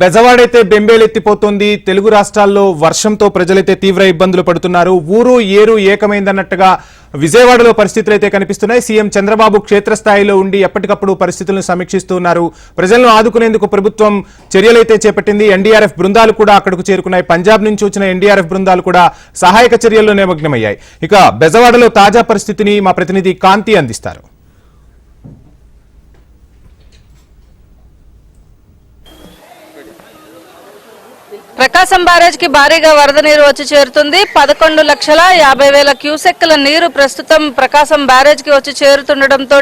బెజవాడైతే బెంబేలెత్తిపోతోంది. తెలుగు రాష్ట్రాల్లో వర్షంతో ప్రజలైతే తీవ్ర ఇబ్బందులు పడుతున్నారు. ఊరు ఏరు ఏకమైందన్నట్టుగా విజయవాడలో పరిస్థితులు అయితే కనిపిస్తున్నాయి. సీఎం చంద్రబాబు క్షేత్రస్థాయిలో ఉండి ఎప్పటికప్పుడు పరిస్థితులను సమీక్షిస్తున్నారు. ప్రజలను ఆదుకునేందుకు ప్రభుత్వం చర్యలైతే చేపట్టింది. ఎన్డీఆర్ఎఫ్ బృందాలు కూడా అక్కడకు చేరుకున్నాయి. పంజాబ్ నుంచి వచ్చిన ఎన్డీఆర్ఎఫ్ బృందాలు కూడా సహాయక చర్యల్లో నిమగ్నమయ్యాయి. ఇక బెజవాడలో తాజా పరిస్థితిని మా ప్రతినిధి కాంతి అందిస్తారు. ప్రకాశం బ్యారేజ్కి భారీగా వరద నీరు వచ్చి చేరుతుంది. పదకొండు లక్షల యాభై వేల క్యూసెక్ల నీరు ప్రస్తుతం ప్రకాశం బ్యారేజ్కి వచ్చి చేరుతుండటంతో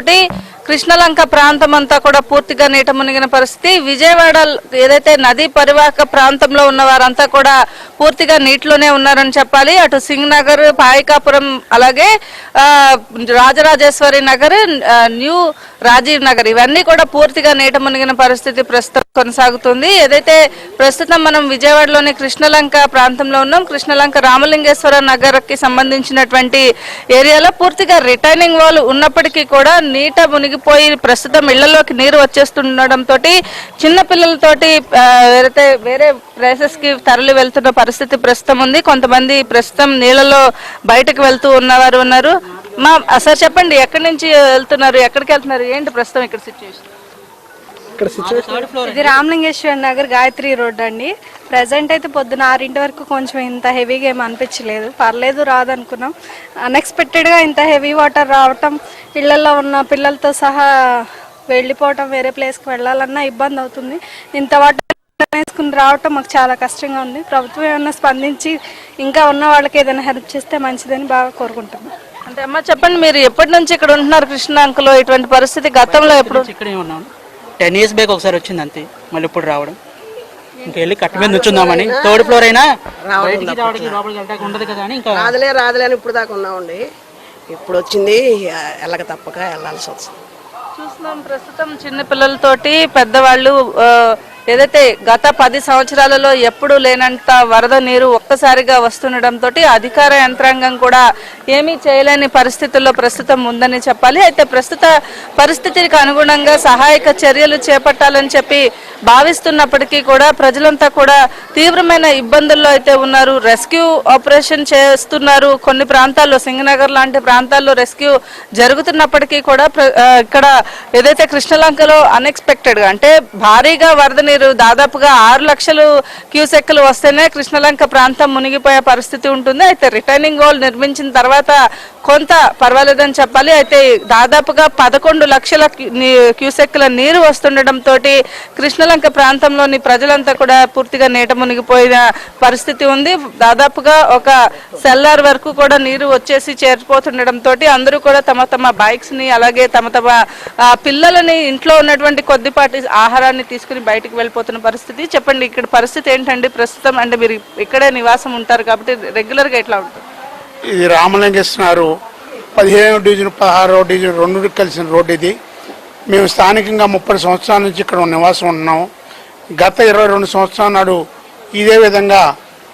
కృష్ణలంక ప్రాంతం అంతా కూడా పూర్తిగా నీట మునిగిన పరిస్థితి. విజయవాడ ఏదైతే నదీ పరివాహక ప్రాంతంలో ఉన్న వారంతా కూడా పూర్తిగా నీటిలోనే ఉన్నారని చెప్పాలి. అటు సింగ్ నగర్ పాయికాపురం అలాగే రాజరాజేశ్వరి నగర్ న్యూ రాజీవ్ నగర్ ఇవన్నీ కూడా పూర్తిగా నీట మునిగిన పరిస్థితి ప్రస్తుతం కొనసాగుతుంది. ఏదైతే ప్రస్తుతం మనం విజయవాడలోని కృష్ణలంక ప్రాంతంలో ఉన్నాం కృష్ణలంక రామలింగేశ్వర నగర్కి సంబంధించినటువంటి ఏరియాలో పూర్తిగా రిటైనింగ్ వాల్ ఉన్నప్పటికీ కూడా నీట మునిగి మునిగిపోయి ప్రస్తుతం ఇళ్ళలోకి నీరు వచ్చేస్తుండడంతో చిన్న పిల్లలతోటి వేరే వేరే ప్లేసెస్కి తరలి వెళ్తున్న పరిస్థితి ప్రస్తుతం ఉంది. కొంతమంది ప్రస్తుతం నీళ్ళలో బయటకు వెళ్తూ ఉన్నవారు ఉన్నారు. మా సార్ చెప్పండి ఎక్కడి నుంచి వెళ్తున్నారు ఎక్కడికి వెళ్తున్నారు ఏంటి ప్రస్తుతం ఇక్కడ సిచ్యువేషన్ ఇక్కడ సిచ్యువేషన్ ఇది రామలింగేశ్వర నగర్ గాయత్రి రోడ్ అండి. ప్రజెంట్ అయితే పొద్దున ఆరింటి వరకు కొంచెం ఇంత హెవీగా ఏం అనిపించలేదు. పర్లేదు రాదనుకున్నాం. అన్ఎక్స్పెక్టెడ్గా ఇంత హెవీ వాటర్ రావటం ఇళ్ళలో ఉన్న పిల్లలతో సహా వెళ్ళిపోవటం వేరే ప్లేస్కి వెళ్ళాలన్నా ఇబ్బంది అవుతుంది. ఇంత వాటర్ వేసుకుని రావటం మాకు చాలా కష్టంగా ఉంది. ప్రభుత్వం ఏమైనా స్పందించి ఇంకా ఉన్న వాళ్ళకి ఏదైనా హెల్ప్ చేస్తే మంచిదని బాగా కోరుకుంటున్నాం. అంటే అమ్మ చెప్పండి మీరు ఎప్పటి నుంచి ఇక్కడ ఉంటున్నారు కృష్ణాంకలో? ఇటువంటి పరిస్థితి గతంలో ఎప్పుడు? ఇక్కడే ఉన్నాను టెన్ ఇయర్స్ బ్యాక్ ఒకసారి వచ్చింది అంతే. మళ్ళీ ఇప్పుడు రావడం. ఇంకా వెళ్ళి కట్ట మీద నుంచుందామని. థర్డ్ ఫ్లోర్ అయినా ఉండదు కదా ఇంకా రాదులే రాదులే అని ఇప్పుడు దాకా ఉన్నామండి. ఇప్పుడు వచ్చింది ఎల్లక తప్పక వెళ్ళాల్సి వస్తుంది. చూస్తున్నాం ప్రస్తుతం చిన్న పిల్లలతోటి పెద్దవాళ్ళు ఏదైతే గత పది సంవత్సరాలలో ఎప్పుడూ లేనంత వరద నీరు ఒక్కసారిగా వస్తుండటంతో అధికార యంత్రాంగం కూడా ఏమీ చేయలేని పరిస్థితుల్లో ప్రస్తుతం ఉందని చెప్పాలి. అయితే ప్రస్తుత పరిస్థితికి అనుగుణంగా సహాయక చర్యలు చేపట్టాలని చెప్పి భావిస్తున్నప్పటికీ కూడా ప్రజలంతా కూడా తీవ్రమైన ఇబ్బందుల్లో అయితే ఉన్నారు. రెస్క్యూ ఆపరేషన్ చేస్తున్నారు. కొన్ని ప్రాంతాల్లో సింగనగర్ లాంటి ప్రాంతాల్లో రెస్క్యూ జరుగుతున్నప్పటికీ కూడా ప్ర- ఇక్కడ ఏదైతే కృష్ణలంకలో అన్ఎక్స్పెక్టెడ్గా అంటే భారీగా వరద నీరు దాదాపుగా ఆరు లక్షలు క్యూసెక్లు వస్తేనే కృష్ణలంక ప్రాంతం మునిగిపోయే పరిస్థితి ఉంటుంది. అయితే రిటర్నింగ్ వాల్ నిర్మించిన తర్వాత కొంత పర్వాలేదని చెప్పాలి. అయితే దాదాపుగా పదకొండు లక్షల క్యూసెక్ల నీ- నీరు వస్తుండటంతో కృష్ణలంక ప్రాంతంలోని ప్రజలంతా కూడా పూర్తిగా నీట మునిగిపోయిన పరిస్థితి ఉంది. దాదాపుగా ఒక సెల్లార్ వరకు కూడా నీరు వచ్చేసి చేరిపోతుండటంతో అందరూ కూడా తమ తమ బైక్స్ని అలాగే తమ తమ పిల్లలని ఇంట్లో ఉన్నటువంటి కొద్దిపాటి ఆహారాన్ని తీసుకుని బయటకు వెళ్ళిపోతున్న పరిస్థితి. చెప్పండి ఇక్కడ పరిస్థితి ఏంటండి? ప్రస్తుతం అంటే మీరు ఇక్కడే నివాసం ఉంటారు కాబట్టి రెగ్యులర్గా ఎట్లా ఉంటుంది? ఇది రామలింగేశ్వరు పదిహేను డివిజన్ పదహారో డివిజన్ రెండు కలిసిన రోడ్డు ఇది. మేము స్థానికంగా ముప్పై సంవత్సరాల నుంచి ఇక్కడ నివాసం ఉన్నాము గత ఇరవై రెండు సంవత్సరాల నాడు ఇదే విధంగా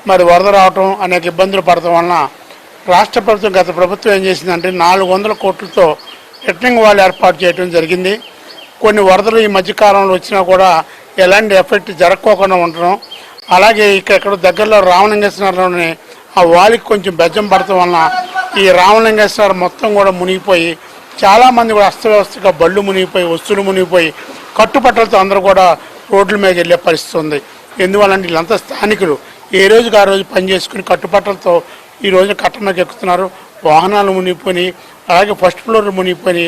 మరి వరద రావటం అనేక ఇబ్బందులు పడటం వలన రాష్ట్ర ప్రభుత్వం గత ప్రభుత్వం ఏం చేసిందంటే నాలుగు వందల కోట్లతో రిటర్నింగ్ వాళ్ళు ఏర్పాటు చేయడం జరిగింది. కొన్ని వరదలు ఈ మధ్యకాలంలో వచ్చినా కూడా ఎలాంటి ఎఫెక్ట్ జరగకోకుండా ఉండడం అలాగే ఇక్కడ దగ్గరలో రామలింగేశ్వరంలోని ఆ వాలికి కొంచెం బెజ్జం పడటం వలన ఈ రామలింగేశ్వరం మొత్తం కూడా మునిగిపోయి చాలామంది కూడా అస్తవ్యవస్థగా బళ్ళు మునిగిపోయి వస్తువులు మునిగిపోయి కట్టుపట్టలతో అందరూ కూడా రోడ్ల మీద వెళ్ళే పరిస్థితి ఉంది. ఎందువల్లంటే వీళ్ళంతా స్థానికులు. ఏ రోజుకి ఆ రోజు పని చేసుకుని కట్టుపట్టలతో ఈ రోజు కట్టణకు ఎక్కుతున్నారు. వాహనాలు మునిగిపోయి అలాగే ఫస్ట్ ఫ్లోర్ మునిగిపోయి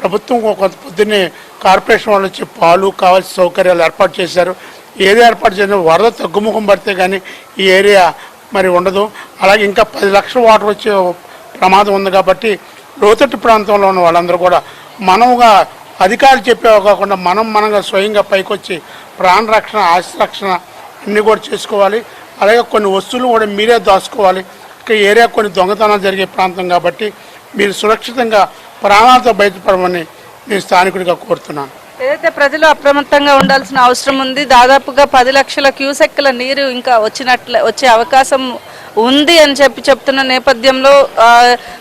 ప్రభుత్వం కొంత పొద్దున్నే కార్పొరేషన్ వాళ్ళు వచ్చి పాలు కావాల్సిన సౌకర్యాలు ఏర్పాటు చేశారు. ఏది ఏర్పాటు చేసినా వరద తగ్గుముఖం పడితే కానీ ఈ ఏరియా మరి ఉండదు. అలాగే ఇంకా పది లక్షల వాటర్ వచ్చే ప్రమాదం ఉంది కాబట్టి లోతట్టు ప్రాంతంలో ఉన్న వాళ్ళందరూ కూడా మనముగా అధికారులు చెప్పేవి కాకుండా మనం మనంగా స్వయంగా పైకొచ్చి ప్రాణ రక్షణ ఆస్తి రక్షణ అన్నీ కూడా చేసుకోవాలి. అలాగే కొన్ని వస్తువులు కూడా మీరే దాచుకోవాలి. ఇక్కడ ఏరియా కొన్ని దొంగతనాలు జరిగే ప్రాంతం కాబట్టి మీరు సురక్షితంగా ప్రాణాలతో బయటపడమని నేను స్థానికుడిగా కోరుతున్నాను. ఏదైతే ప్రజలు అప్రమత్తంగా ఉండాల్సిన అవసరం ఉంది దాదాపుగా పది లక్షల క్యూసెక్ల నీరు ఇంకా వచ్చినట్ల వచ్చే అవకాశం ఉంది అని చెప్పి చెప్తున్న నేపథ్యంలో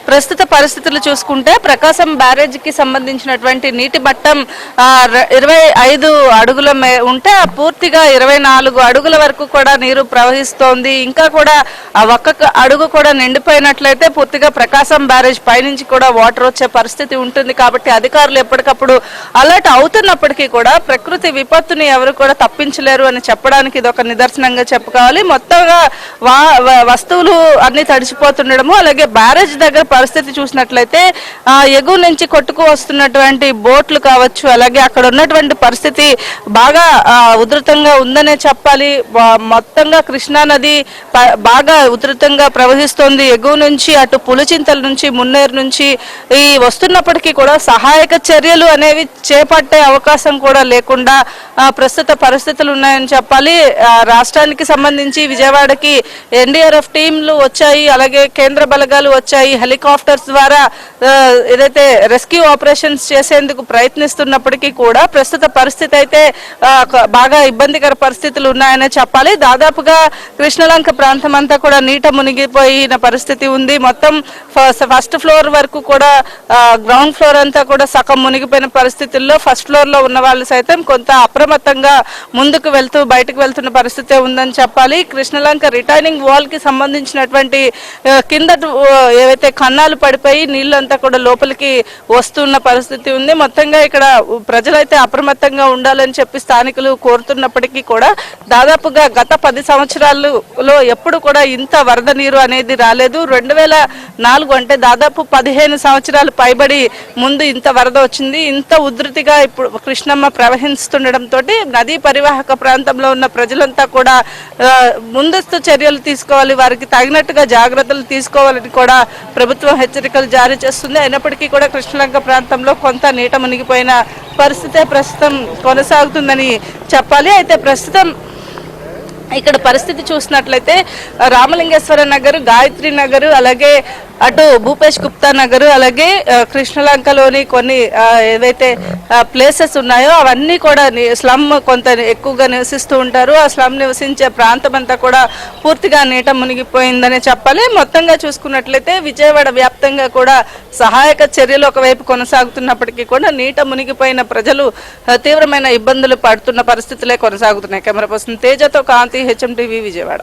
ప్రస్తుత పరిస్థితులు చూసుకుంటే ప్రకాశం బ్యారేజ్కి సంబంధించినటువంటి నీటి మట్టం ఇరవై ఐదు అడుగుల మే ఉంటే ఆ పూర్తిగా ఇరవై నాలుగు అడుగుల వరకు కూడా నీరు ప్రవహిస్తోంది. ఇంకా కూడా ఆ ఒక్క అడుగు కూడా నిండిపోయినట్లయితే పూర్తిగా ప్రకాశం బ్యారేజ్ పైనుంచి కూడా వాటర్ వచ్చే పరిస్థితి ఉంటుంది. కాబట్టి అధికారులు ఎప్పటికప్పుడు అలర్ట్ అవుతున్నప్పటికీ కూడా ప్రకృతి విపత్తుని ఎవరు కూడా తప్పించలేరు అని చెప్పడానికి ఇది ఒక నిదర్శనంగా చెప్పుకోవాలి. మొత్తంగా వా వ- వస్తువులు అన్ని తడిసిపోతుండడము అలాగే బ్యారేజ్ దగ్గర పరిస్థితి చూసినట్లయితే ఆ ఎగువ నుంచి కొట్టుకు వస్తున్నటువంటి బోట్లు కావచ్చు అలాగే అక్కడ ఉన్నటువంటి పరిస్థితి బాగా ఉధృతంగా ఉందనే చెప్పాలి. మొత్తంగా కృష్ణా నది బాగా ఉధృతంగా ప్రవహిస్తోంది. ఎగువ నుంచి అటు పులిచింతల నుంచి మున్నేరు నుంచి ఈ వస్తున్నప్పటికీ కూడా సహాయక చర్యలు అనేవి చేపట్టే అవకాశం కూడా లేకుండా ప్రస్తుత పరిస్థితులు ఉన్నాయని చెప్పాలి. రాష్ట్రానికి సంబంధించి విజయవాడకి ఎన్డీఆర్ఎఫ్ టీంలు వచ్చాయి అలాగే కేంద్ర బలగాలు వచ్చాయి. హెలికాప్టర్స్ ద్వారా ఏదైతే రెస్క్యూ ఆపరేషన్స్ చేసేందుకు ప్రయత్నిస్తున్నప్పటికీ కూడా ప్రస్తుత పరిస్థితి అయితే బాగా ఇబ్బందికర పరిస్థితులు ఉన్నాయనే చెప్పాలి. దాదాపుగా కృష్ణలంక ప్రాంతం అంతా కూడా నీట మునిగిపోయిన పరిస్థితి ఉంది. మొత్తం ఫస్ట్ ఫ్లోర్ వరకు కూడా గ్రౌండ్ ఫ్లోర్ అంతా కూడా సగం మునిగిపోయిన పరిస్థితుల్లో ఫస్ట్ ఫ్లోర్లో ఉన్న వాళ్ళు సైతం కొంత అప్రమత్తంగా ముందుకు వెళ్తూ బయటకు వెళ్తున్న పరిస్థితే ఉందని చెప్పాలి. కృష్ణలంక రిటైనింగ్ వాల్కి సంబంధించినటువంటి కింద ఏవైతే కన్నాలు పడిపోయి నీళ్ళంతా కూడా లోపలికి వస్తున్న పరిస్థితి ఉంది. మొత్తంగా ఇక్కడ ప్రజలైతే అప్రమత్తంగా ఉండాలని చెప్పి స్థానికులు కోరుతున్నప్పటికీ కూడా దాదాపుగా గత పది సంవత్సరాలలో ఎప్పుడు కూడా ఇంత వరద నీరు అనేది రాలేదు. రెండు వేల నాలుగు అంటే దాదాపు పదిహేను సంవత్సరాలు పైబడి ముందు ఇంత వరద వచ్చింది. ఇంత ఉధృతిగా ఇప్పుడు కృష్ణమ్మ ప్రవహిస్తుండటంతో నదీ పరివాహక ప్రాంతంలో ఉన్న ప్రజలంతా కూడా ముందస్తు చర్యలు తీసుకోవాలి. వారికి తగినట్టుగా జాగ్రత్తలు తీసుకోవాలని కూడా ప్రభుత్వం హెచ్చరికలు జారీ చేస్తుంది. అయినప్పటికీ కూడా కృష్ణలంక ప్రాంతంలో కొంత నీట మునిగిపోయిన పరిస్థితే ప్రస్తుతం కొనసాగుతుందని చెప్పాలి. అయితే ప్రస్తుతం ఇక్కడ పరిస్థితి చూసినట్లయితే రామలింగేశ్వర నగర్ గాయత్రి నగర్ అలాగే అటు భూపేష్ గుప్తా నగర్ అలాగే కృష్ణలంకలోని కొన్ని ఏవైతే ప్లేసెస్ ఉన్నాయో అవన్నీ కూడా స్లమ్ కొంత ఎక్కువగా నివసిస్తూ ఉంటారు. ఆ స్లమ్ నివసించే ప్రాంతం అంతా కూడా పూర్తిగా నీట మునిగిపోయిందని చెప్పాలి. మొత్తంగా చూసుకున్నట్లయితే విజయవాడ వ్యాప్తంగా కూడా సహాయక చర్యలు ఒకవైపు కొనసాగుతున్నప్పటికీ కూడా నీట మునిగిపోయిన ప్రజలు తీవ్రమైన ఇబ్బందులు పడుతున్న పరిస్థితులే కొనసాగుతున్నాయి. కెమెరా పర్సన్ తేజతో కాంతి హెచ్ఎం టీవీ విజయవాడ.